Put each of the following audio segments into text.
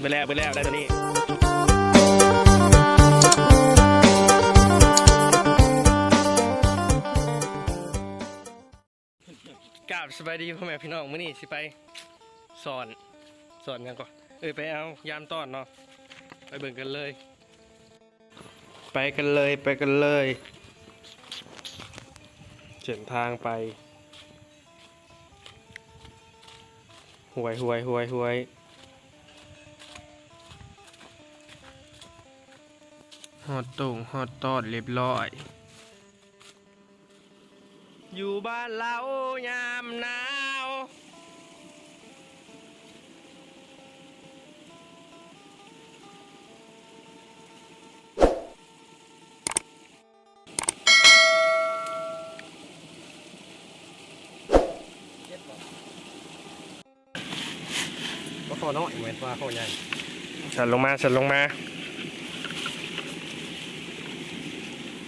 ไปแล้วไปแล้วได้ตัวนี้กราบสบายดีพ่อแม่พี่น้องมื้อนี้สิไปสอนสอนกันก่อนเอ้ยไปเอายามต้อนเนาะไปเบิ่งกันเลย ไปกันเลยไปกันเลยเส้นทางไปหวยหวยหวยหวย ฮอดตรงฮอดตอดเรียบร้อย อยู่บ้านเรายามหนาวก็ขอน้อยเหมือนว่าขอใหญ่ฉันลงมาฉันลงมา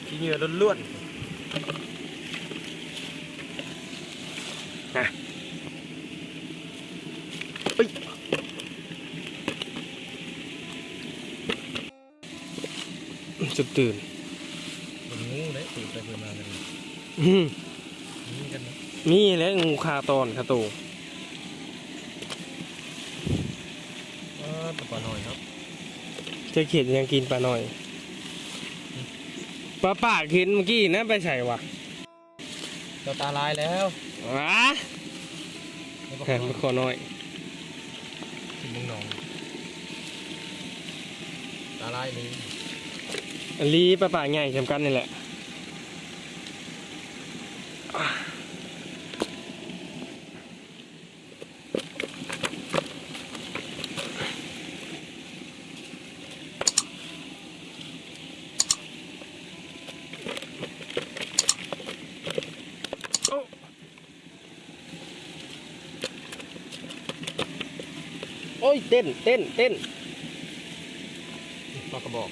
ขี้เหงื่อล้วนๆนะเอ้ยจะตื่นมันงูเลยตื่นไปเพิ่มมากันอืมนี่กันนะนี่แหละงูคาตอนคาโตเออตะปาหน่อยครับจะเขียนยังกินปลาหน่อย ปลาปากเห็นเมื่อกี้นะไปใส่วะเจ้าตาลายแล้ววะไม่บอกแหมขอหน่อยถึงมึงหนอง ตาลายเลยอันลีปลาปากใหญ่สำคัญนี่แหละ โอ้ยเต้นเต้นเต้นปลากระบอก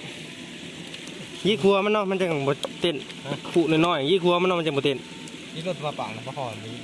ยี่ครัวมันเนาะมันจะบ่เต้นฮะขู่น้อยๆยี่ครัวมันเนาะมันจะบ่เต้นนี่รถปลาปากนะปลาคอนนี้